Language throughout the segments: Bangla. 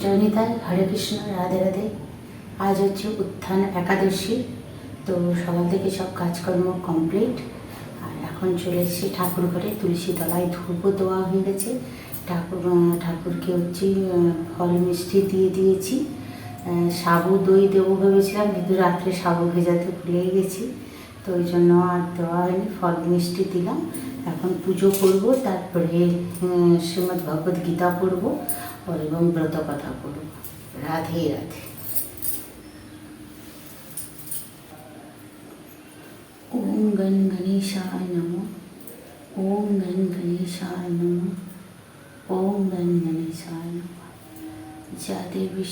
জয়নিতাই হরে কৃষ্ণ, রাধে রাধে। আজ হচ্ছে উত্থান একাদশী, তো সকাল থেকে সব কাজকর্ম কমপ্লিট। আর এখন চলে এসেছি ঠাকুর ঘরে, তুলসী তলায় ধূপও দেওয়া হয়ে গেছে। ঠাকুর ঠাকুরকে হচ্ছে ফল মিষ্টি দিয়ে দিয়েছি। সাবু দই দেবো ভেবেছিলাম, কিন্তু রাত্রে সাবু ভেজাতে ভুলেই গেছি। तो देवी फल मिस्टी दिल एजो करब तरह श्रीमद भगवद गीता पढ़ब और व्रत कथा पढ़ब राधे राधे ओम गण गणेशाय नमो ओम गण गणेशाय नमो ओम गण गणेशाय नमो जय देवी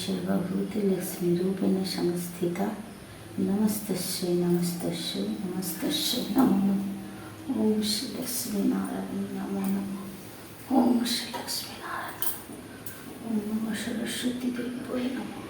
लक्ष्मी रूपेण संस्थिता नमस्तश्री नमस्तश्री नमस्तश्री नमो नमः ओम श्री लक्ष्मी नारायण नमो नमः ओम श्री लक्ष्मी नारायण नमः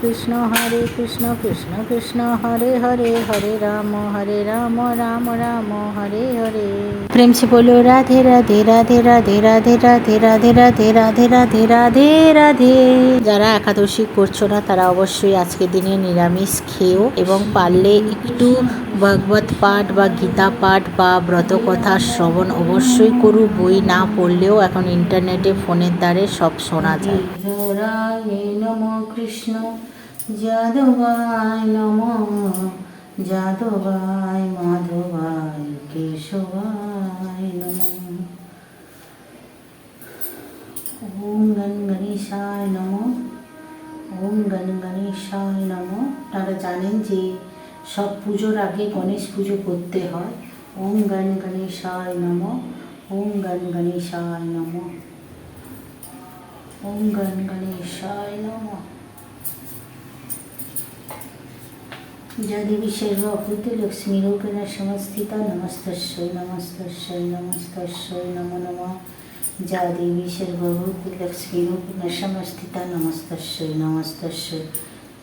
কৃষ্ণ হরে কৃষ্ণ কৃষ্ণ কৃষ্ণ হরে হরে হরে রাম হরে রাম রাম রাম হরে হরে প্রেম সে বলো রাধে রাধে রাধে রাধে রাধে রাধে রাধে রাধে রাধে রাধে রাধে রাধে যারা একাদশী করছ না তারা অবশ্যই আজকের দিনে নিরামিষ খেয়েও এবং পারলে একটু ভগবত পাঠ বা গীতা পাঠ বা ব্রত কথা শ্রবণ অবশ্যই করু বই না পড়লেও এখন ইন্টারনেটে ফোনের দ্বারে সব শোনা যায় নম কৃষ্ণ যাদবায় নম যাদবায় মাধবায় কেশবায় নম। ওম গণ গণেশায় নম, ওম গণ গণেশায় নম। তারা জানেন যে সব পুজোর আগে গণেশ পুজো করতে হয়। ওম গণ গণেশায় নম, ওম গণ গণেশায় নম। ওম গণ গণেশায় নম। যা দেবী সর্বভূত লক্ষ্মীরূপেণ সমস্থিতা নমস্তস্যৈ নমস্তস্যৈ নমস্তস্যৈ নমো নমঃ যা দেবী সর্বভূত লক্ষ্মীরূপেণ সমস্থিতা নমস্তস্যৈ নমস্তস্যৈ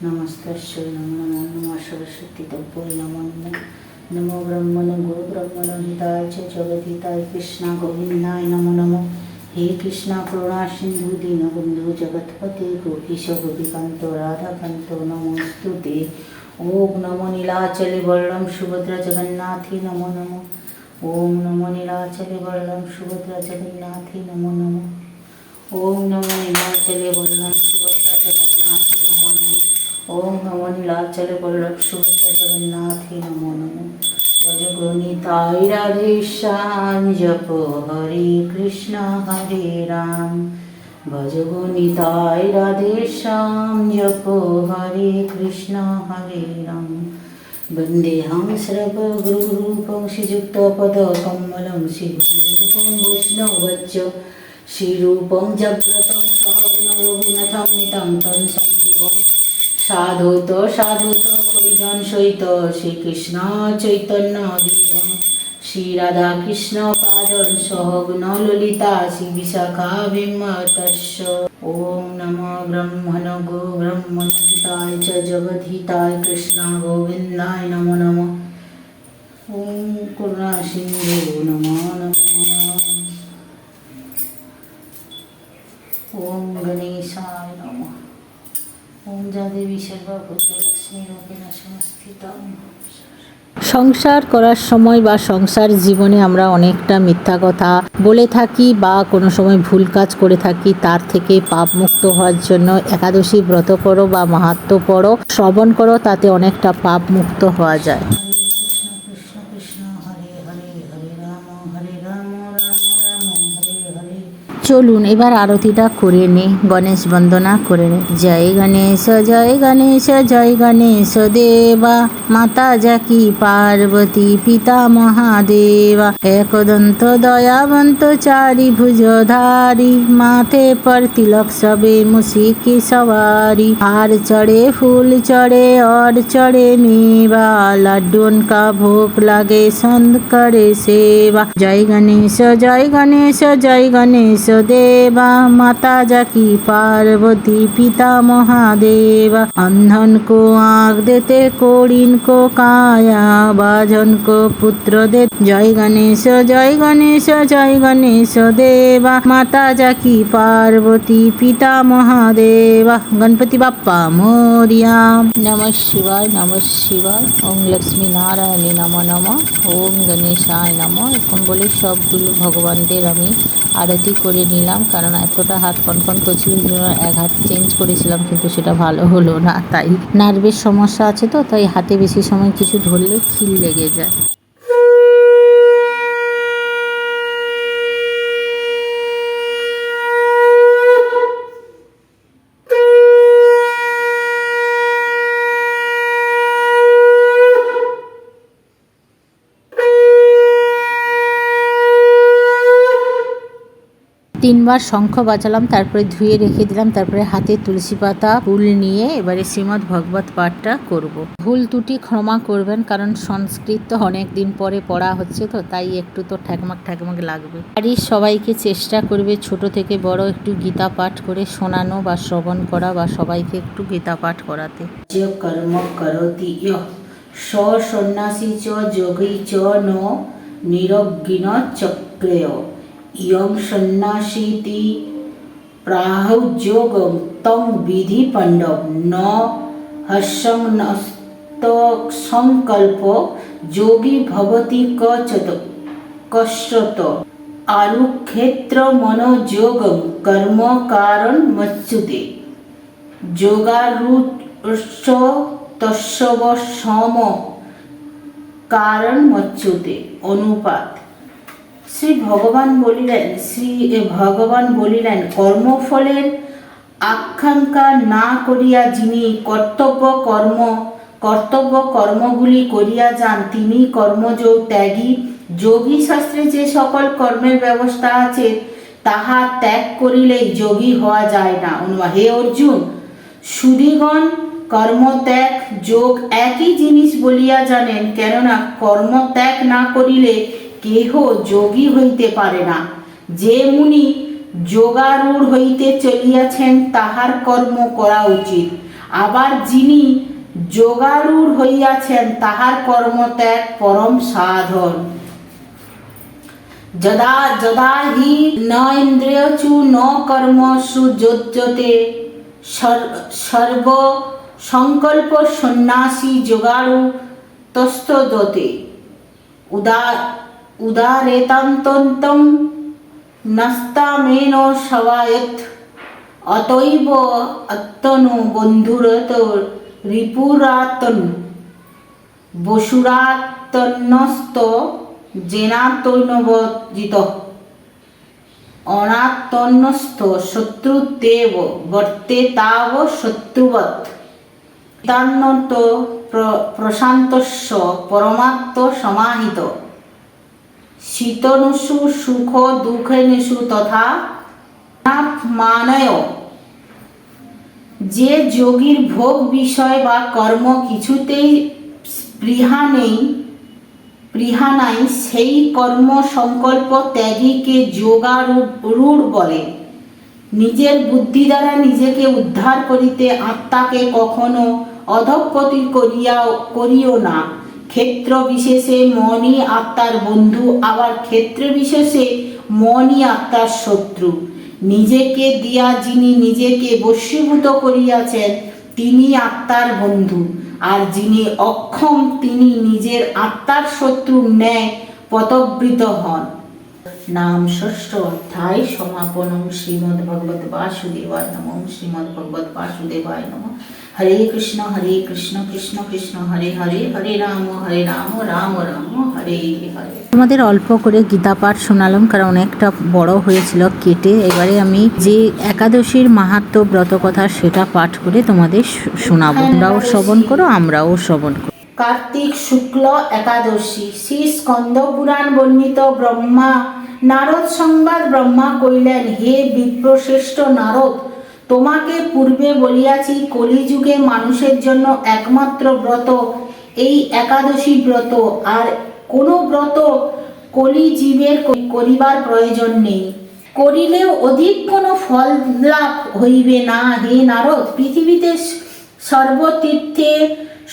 নমস্তস্যৈ নমো নমঃ নমঃ সরস্বতী তব্বৈ নমো নমঃ নমো ব্রহ্মণ গুরু ব্রহ্মণ হিতায় চ জগদ্ধিতায় কৃষ্ণা গোবিন্দায় নমো নমঃ হে কৃষ্ণা করুণা সিন্ধু দীনবন্ধু জগৎপতে গোপীশ গোপীকান্ত রাধাকান্ত নমস্তু তে ওম নমো নীলাচলে বলরাম সুভদ্রা জগন্নাথে নমো নমঃ। ওম নমো নীলাচলে বলরাম সুভদ্রা জগন্নাথে নমো নমঃ। ওম নমো নীলাচলে বলরাম সুভদ্রা জগন্নাথে নমো নমঃ। ওম নমো নীলাচলে বলরাম সুভদ্রা জগন্নাথে নমো নমঃ। ভজ গুণিতাই রাধে শ্যাম, জপ হরে কৃষ্ণ, হরে রাম। ভজগণিতায় রাধেশ্যাম জপ হরে কৃষ্ণ, হরে রাম। বন্দেহং সর্বগুরুরূপং শ্রীযুক্তপদকম্বলং শ্রীরূপং বৈষ্ণবচ্চ শ্রীরূপং জগ্রতং সহগুণরঘুনাথং নিতং তন সঞ্জীবং সাধুত সাধুত পরিজন সৈত শ্রীকৃষ্ণ চৈতন্য দেবং। पादं सहगुण ललिता श्रीविशाखाभिमतस्य ॐ नमो ब्रह्मण गो ब्रह्मण हिताय च जगद्धिताय कृष्ण गोविन्दाय नमो नमः ॐ करुणासिन्धु नमो नमः ॐ गणेशाय नमः ॐ जादेवी सर्वभूतलक्ष्मीरूपेण संस्थिता সংসার করার সময় বা সংসার জীবনে আমরা অনেকটা মিথ্যা কথা বলে থাকি বা কোনো সময় ভুল কাজ করে থাকি, তার থেকে পাপ মুক্ত হওয়ার জন্য একাদশী ব্রত করো বা মাহাত্ম পড়ো, শ্রবণ করো, তাতে অনেকটা পাপ মুক্ত হওয়া যায়। চলুন, এবার আরতিটা করে নে, গণেশ বন্দনা করে নে। জয় গণেশ জয় গণেশ জয় গণেশ দেবা। মাতা জাকি পার্বতী, পিতা মহাদেবা। একদন্ত দয়াবন্ত চারি ভুজধারী মাথে পর তিলক সবে মুসিকি সবারি আর চড়ে, ফুল চড়ে, অর চড়ে নেবা। লাড্ডুন কা ভোগ লাগে, সন্ধ করে সেবা। জয় গণেশ জয় গণেশ জয় গণেশ দেবা, মাতা জাকি, পার্বতী, পিতা মহাদেবা, অন্ধন কো আগ দেতে, করিন কো কায়া, বাজন কো পুত্র দে, জয় গণেশ জয় গণেশ জয় গণেশ দেবা, মাতা জাকি, পার্বতী, পিতা মহাদেবা, গণপতি বাপ্পা মোরিয়া। নম শিবায় নম শিবায় ওম লক্ষ্মী নারায়ণী নম নম ওম গণেশায় নম। এখন বলে সবগুলো ভগবানদের আমি আরতি করে নিলাম, কারণ এতটা হাত কনকন করছিল এক হাত চেঞ্জ করেছিলাম, কিন্তু সেটা ভালো হলো না, তাই নার্ভের সমস্যা আছে তো, তাই হাতে বেশি সময় কিছু ধরলে খিল লেগে যায়। তিনবার শঙ্খ বাজালাম, তারপরে ধুয়ে রেখে দিলাম, তারপরে হাতে তুলসী পাতা, ফুল নিয়ে এবারে শ্রীমদ্ ভগবত পাঠটা করব। ভুল ত্রুটি ক্ষমা করবেন, কারণ সংস্কৃত তো অনেক দিন পরে পড়া হচ্ছে তো, তাই একটু তো ঠ্যাকমাক ঠ্যাকমাক লাগবে। বাড়ির সবাইকে চেষ্টা করবে ছোট থেকে বড় একটু গীতা পাঠ করে শোনানো বা শ্রবণ করা বা সবাইকে একটু গীতা পাঠ করাতে। কর্ম করতি স সন্ন্যাসী চ, যোগী চ, ন চক্রেয়। ইয়ং সন্ন্যাসীতি প্রাহুযোগম তং বিধি পণ্ডব ন হর্ষং নস্ত সংকল্প যোগী ভবতি কচত কষ্টত আলুক্ষেত্র মনোযোগম কর্ম কারণ মচ্যুতে যোগারুষ তস্যব সম কারণ মচ্যুতে অনুপাত শ্রী ভগবান বলিলেন, শ্রী ভগবান বলিলেন, কর্মফলের আকাঙ্ক্ষা না করিয়া যিনি কর্তব্য কর্ম, কর্তব্য কর্মগুলি করিয়া যান, তিনি কর্মযোগ ত্যাগী। যোগী শাস্ত্রে যে সকল কর্মের ব্যবস্থা আছে, তাহা ত্যাগ করিলেই যোগী হওয়া যায় না। অনুমা হে অর্জুন সুদীগণ কর্মত্যাগ, যোগ একই জিনিস বলিয়া জানেন, কেননা কর্মত্যাগ না করিলে কেহ যোগী হইতে পারে না। যে মুনি যোগারূঢ় হইতে চলিয়াছেন, তাহার কর্ম করা উচিত। আবার যিনি যোগারূঢ় হইয়াছেন, তাহার কর্মত্যাগ পরম সাধন। যদা যদা হি ন ইন্দ্রিয়চু ন কর্ম সুযোজ্যতে সর্ব সংকল্প সন্ন্যাসী যোগাড়ু তস্তদতে উদা উদারেতান্তন্तं নস্তামেন সবায়ত অতৈব অত্তনো বন্ধুরত রিপুরাতন বসুরাতন্নস্ত জেনাতৈনবজিত অনাত্তন্নস্থ শত্রুতেব বর্তে তাব শত্রুবৎ তান্নত প্রশান্তস্য পরমাত্ম সমাহিত শীতনুষু, সুখ, দুঃখেনুষু তথা মানয় যে যোগীর ভোগ বিষয় বা কর্ম কিছুতেই স্পৃহা নেই, স্পৃহা নাই, সেই কর্ম সংকল্প ত্যাগীকে যোগারূঢ় বলে। নিজের বুদ্ধি দ্বারা নিজেকে উদ্ধার করিতে আত্মাকে কখনো অধপতি করিয়া করিও না। ক্ষেত্র বিশেষে মনই আত্মার বন্ধু, আবার ক্ষেত্র বিশেষে মনই আত্মার শত্রু। নিজেকে দিয়া যিনি নিজেকে বশীভূত করিয়াছেন, তিনি আত্মার বন্ধু। আর যিনি অক্ষম, তিনি নিজের আত্মার শত্রুর ন্যায় পতবৃত হন। নাম ষষ্ঠ অধ্যায় সমাপনম শ্রীমদ্ ভগবত বাসুদেবায় নম। শ্রীমদ্ ভগবত বাসুদেবায় নম। হরে কৃষ্ণ হরে কৃষ্ণ কৃষ্ণ কৃষ্ণ হরে হরে হরে রাম হরে রাম রাম রাম হরে হরে। তোমাদের অল্প করে গীতা পাঠ শোনালাম কারণ অনেকটা বড় হয়েছিল কেটে এবারে আমি যে একাদশীর মাহাত্ম ব্রত কথা সেটা পাঠ করে তোমাদের শোনাবো। তোমরাও শ্রবণ করো আমরাও শ্রবণ করো। কার্তিক শুক্ল একাদশী শ্রী স্কন্দ পুরাণ বর্ণিত ব্রহ্মা নারদ সংবাদ ব্রহ্মা কইলেন হে বিপ্রশ্রেষ্ঠ নারদ তোমাকে পূর্বে বলিয়াছি, কলিযুগে মানুষের জন্য একমাত্র ব্রত, এই একাদশী ব্রত। আর কোনো ব্রত কলি জীবের করিবার প্রয়োজন নেই। করিলেও অধিক কোনো ফল লাভ হইবে না। হে নারদ, পৃথিবীতে সর্বতীর্থে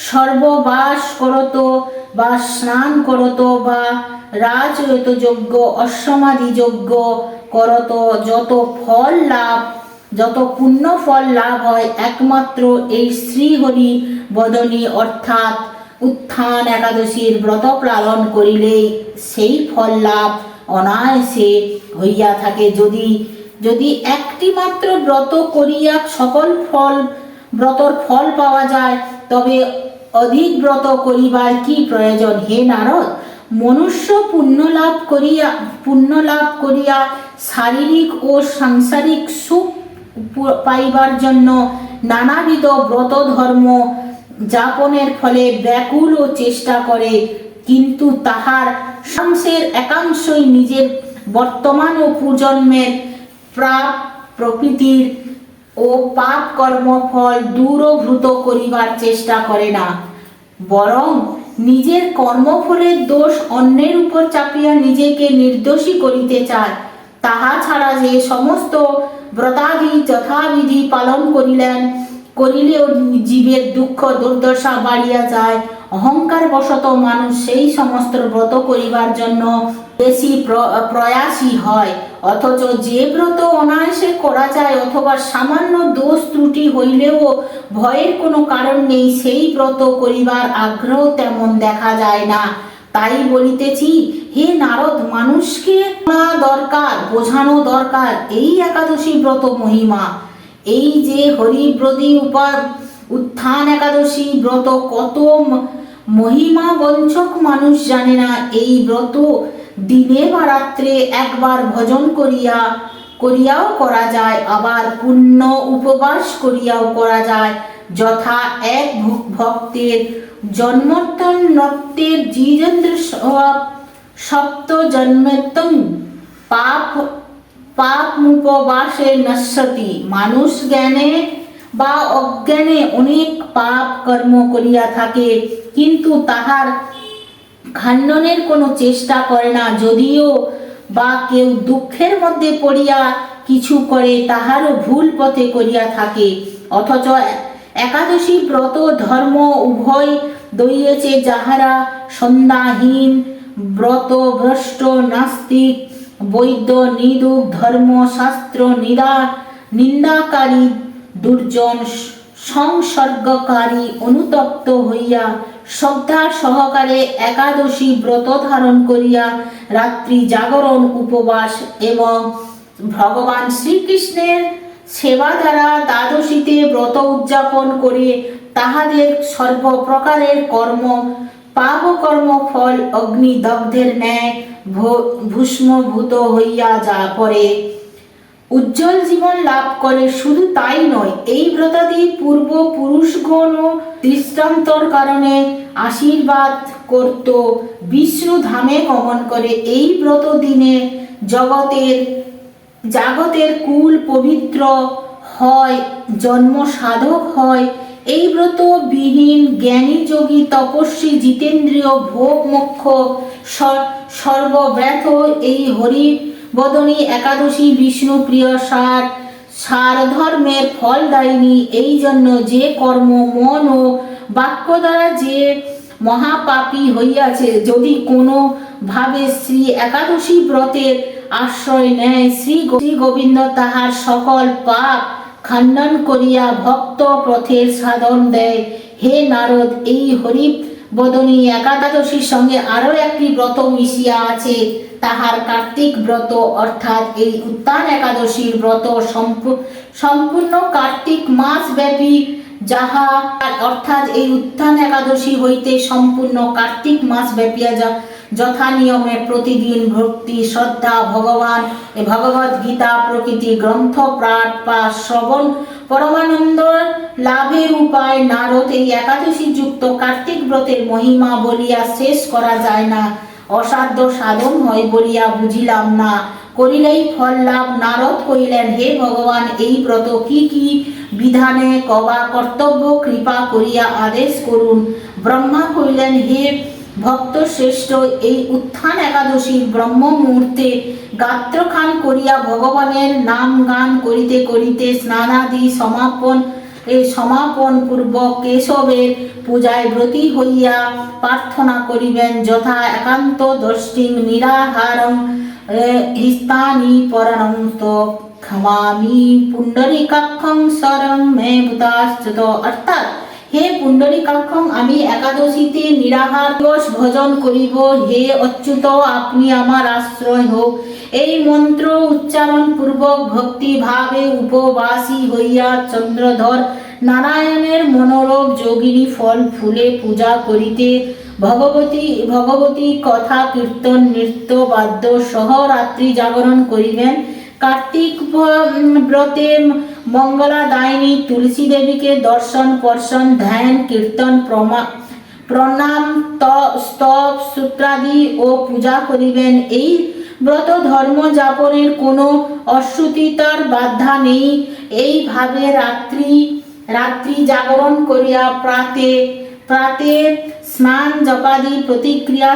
সর্ববাস করত বা স্নান করত বা রাজয়ত যজ্ঞ অশ্বমাদি যজ্ঞ করত, যত ফল লাভ যত পুণ্য ফল লাভ হয়, একমাত্র এই শ্রীহরি বদনী অর্থাৎ উত্থান একাদশীর ব্রত পালন করিলেই সেই ফল লাভ অনায়াসে হইয়া থাকে। যদি যদি একটি মাত্র ব্রত করিয়া সকল ফল, ব্রতর ফল পাওয়া যায়, তবে অধিক ব্রত করিবার কি প্রয়োজন? হে নারদ, মনুষ্য পুণ্য লাভ করিয়া, পুণ্য লাভ করিয়া শারীরিক ও সাংসারিক সুখ পাইবার জন্য নানাবিধ ব্রত ধর্ম যাপনের ফলে ব্যাকুল ও চেষ্টা করে, কিন্তু তাহার শাংসের একাংশই নিজের বর্তমান ও পূজন্মের প্রাপ প্রকৃতির ও পাপ কর্মফল দূরভূত করিবার চেষ্টা করে না, বরং নিজের কর্মফলের দোষ অন্যের উপর চাপিয়া নিজেকে নির্দোষী করিতে চায়। তাহা ছাড়া যে সমস্ত ব্রতাদি যথাবিধি পালন করিলেন। করিলেও জীবের দুঃখ দুর্দশা বাড়িয়া যায়। অহংকার বশত মানুষ সেই সমস্ত ব্রত করিবার জন্য বেশি প্র- প্রয়াসী হয়। অথচ যে ব্রত অনায়াসে করা যায় অথবা সামান্য দোষ ত্রুটি হইলেও ভয়ের কোনো কারণ নেই, সেই ব্রত করিবার আগ্রহ তেমন দেখা যায় না। তাই বলিতেছি, হে নারদ মানুষকে দরকার, বোঝানো দরকার, এই একাদশী ব্রত মহিমা। এই যে হরিব্রতী উপাদ, উত্থান একাদশী ব্রত, কত মহিমা বঞ্চক মানুষ জানে না এই ব্রত। দিনে বা রাত্রে একবার ভজন করিয়া, করিয়াও করা যায়, আবার পুণ্য উপবাস করিয়াও করা যায়। যথা এক ভক- ভক্তের জন্মোত্তর নত্যের জিজেন্দ্র সপ্ত জন্মেত্তম পাপ পাপ উপবাসে নশ্যতি মানুষ জ্ঞানে বা অজ্ঞানে অনেক পাপ কর্ম করিয়া থাকে, কিন্তু তাহার খাণ্ডনের কোনো চেষ্টা করে না। যদিও বা কেউ দুঃখের মধ্যে পড়িয়া কিছু করে, তাহারও ভুল পথে করিয়া থাকে। অথচ একাদশী ব্রত ধর্ম উভয় দইয়েছে যাহারা সন্ধ্যাহীন। ব্রত ভ্রষ্ট, নাস্তিক, বৈদ্য নিদুক ধর্ম, শাস্ত্র নিদা নিন্দাকারী, দুর্জন, সংসর্গকারী, অনুতপ্ত হইয়া শ্রদ্ধা সহকারে একাদশী ব্রত ধারণ করিয়া রাত্রি জাগরণ, উপবাস এবং ভগবান শ্রীকৃষ্ণের সেবা দ্বারা দ্বাদশীতে ব্রত উদযাপন করে তাহাদের সর্বপ্রকারের কর্ম পাপ কর্ম ফল অগ্নিদগ্ধের ন্যায় ভূষ্মভূত হইয়া যা পড়ে। উজ্জ্বল জীবন লাভ করে শুধু তাই নয়, এই ব্রতাদি পূর্ব পুরুষগণ ও দৃষ্টান্তর কারণে আশীর্বাদ করত। বিষ্ণু ধামে গমন করে এই ব্রত দিনে জগতের জাগতের কুল পবিত্র হয় জন্ম সাধক হয়। এই ব্রত বিহীন জ্ঞানী যোগী তপস্বী জিতেন্দ্রীয় ভোগ মোক্ষ সর্বব্যথ এই হরি বদনী একাদশী বিষ্ণু প্রিয় সার সার ধর্মের ফল দায়নি। এই জন্য যে কর্ম মন ও বাক্য দ্বারা যে মহাপাপী হইয়াছে, যদি কোনো ভাবে শ্রী একাদশী ব্রতের আশ্রয় নেয় শ্রী শ্রী গোবিন্দ তাহার সকল পাপ খণ্ডন করিয়া ভক্ত পথের সাধন দেয়। হে নারদ, এই হরি বদনী একাদশীর সঙ্গে আরও একটি ব্রত মিশিয়া আছে। তাহার কার্তিক ব্রত, অর্থাৎ এই উত্তান একাদশীর ব্রত সম্পূ- সম্পূর্ণ কার্তিক মাস ব্যাপী যাহা, অর্থাৎ এই উত্থান একাদশী হইতে সম্পূর্ণ কার্তিক মাস ব্যাপিয়া যা যথা নিয়মে প্রতিদিন ভক্তি, শ্রদ্ধা, ভগবান এ ভগবদ গীতা প্রকৃতি গ্রন্থ পাঠ বা শ্রবণ, পরমানন্দ লাভের উপায়, নারদ এই একাদশী যুক্ত কার্তিক ব্রতের মহিমা বলিয়া শেষ করা যায় না। অসাধ্য সাধন হয় বলিয়া বুঝিলাম না। করিলেই ফল লাভ। নারদ কহিলেন, হে ভগবান, এই ব্রত কি কি? বিধানে কবা কর্তব্য, কৃপা করিয়া আদেশ করুন। ব্রহ্মা কহিলেন, হে ভক্ত শ্রেষ্ঠ এই উত্থান একাদশীর ব্রহ্ম মুহূর্তে গাত্রখান করিয়া ভগবানের নাম গান করিতে করিতে স্নানাদি সমাপন এই সমাপন পূর্বক কেশবের পূজায় ব্রতী হইয়া প্রার্থনা করিবেন যথা একান্ত দর্শিং নিরাহারং হিস্তানি পরণন্ত ক্ষমামি পুণ্ডরিকাক্ষং শরং মে ভূতাশ্চত। অর্থাৎ হে পুণ্ডরিকাক্ষং আমি একাদশীতে নিরাহার দিবস ভজন করিব। হে অচ্যুত, আপনি আমার আশ্রয় হোক। এই মন্ত্র উচ্চারণ পূর্বক ভক্তি ভাবে উপবাসী হইয়া চন্দ্রধর নারায়ণের মনোরম যোগিনী ফল ফুলে পূজা করিতে। ভগবতী ভগবতী কথা কীর্তন, নৃত্য, বাদ্য সহ রাত্রি জাগরণ করিবেন। কার্তিক ব্রতে মঙ্গলা দায়িনী তুলসী দেবীকে দর্শন, পর্শন, ধ্যান, কীর্তন, প্রমা, প্রণাম স্তব, সূত্রাদি ও পূজা করিবেন। এই ব্রত ধর্ম যাপনের কোনো অশ্রুতিতার বাধা নেই। এইভাবে রাত্রি রাত্রি জাগরণ করিয়া প্রাতে প্রাতে স্নান, জপাদি, প্রতিক্রিয়া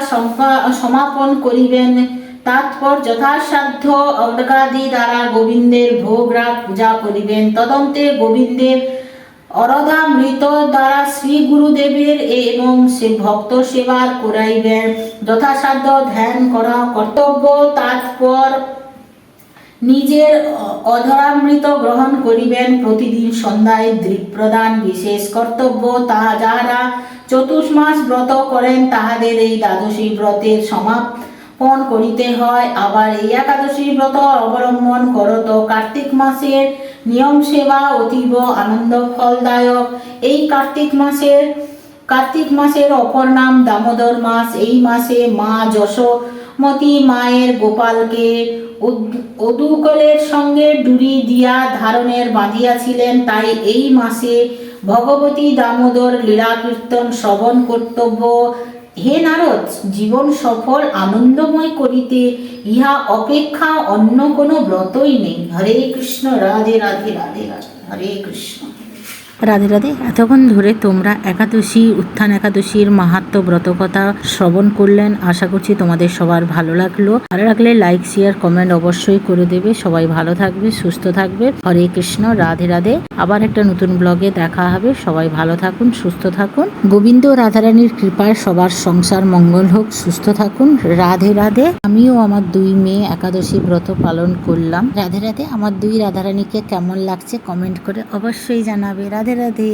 সমাপন করিবেন। তাৎপর যথাসাধ্য অর্ঘাদি দ্বারা গোবিন্দের ভোগ রাগ পূজা করিবেন। তদন্তে গোবিন্দের অরধামৃত দ্বারা শ্রী গুরুদেবের এবং সে ভক্ত সেবার করাইবেন। যথাসাধ্য ধ্যান করা কর্তব্য, তাৎপর নিজের অধরামৃত গ্রহণ করিবেন। প্রতিদিন সন্ধ্যায় দৃক প্রদান বিশেষ কর্তব্য। তাহা যাহারা চতুর্মাস ব্রত করেন, তাহাদের এই দ্বাদশী ব্রতের সমাপন করিতে হয়। আবার এই একাদশী ব্রত অবলম্বন করত কার্তিক মাসের নিয়ম সেবা অতীব আনন্দ ফলদায়ক এই কার্তিক মাসের কার্তিক মাসের অপর নাম দামোদর মাস। এই মাসে মা যশোমতী মায়ের গোপালকে অদুকলের সঙ্গে ডুরি দিয়া ধারণের বাঁধিয়াছিলেন। তাই এই মাসে ভগবতী দামোদর লীলা কীর্তন শ্রবণ কর্তব্য হে নারদ, জীবন সফল, আনন্দময় করিতে, ইহা অপেক্ষা অন্য কোনো ব্রতই নেই। হরে কৃষ্ণ, রাধে রাধে রাধে রাধে, হরে কৃষ্ণ। রাধে রাধে। এতক্ষণ ধরে তোমরা একাদশী, উত্থান একাদশীর মাহাত্ম ব্রতকথা শ্রবণ করলেন। আশা করছি তোমাদের সবার ভালো লাগল। ভালো লাগলে লাইক শেয়ার কমেন্ট অবশ্যই করে দেবে। সবাই ভালো থাকবে, সুস্থ থাকবে। হরে কৃষ্ণ, রাধে রাধে। আবার একটা নতুন ব্লগে দেখা হবে। সবাই ভালো থাকুন, সুস্থ থাকুন। গোবিন্দ রাধারানীর কৃপায় সবার সংসার মঙ্গল হোক। সুস্থ থাকুন। রাধে রাধে। আমিও আমার দুই মেয়ে একাদশী ব্রত পালন করলাম। রাধে রাধে। আমার দুই রাধারানীকে কেমন লাগছে কমেন্ট করে অবশ্যই জানাবে। রাধে রাধে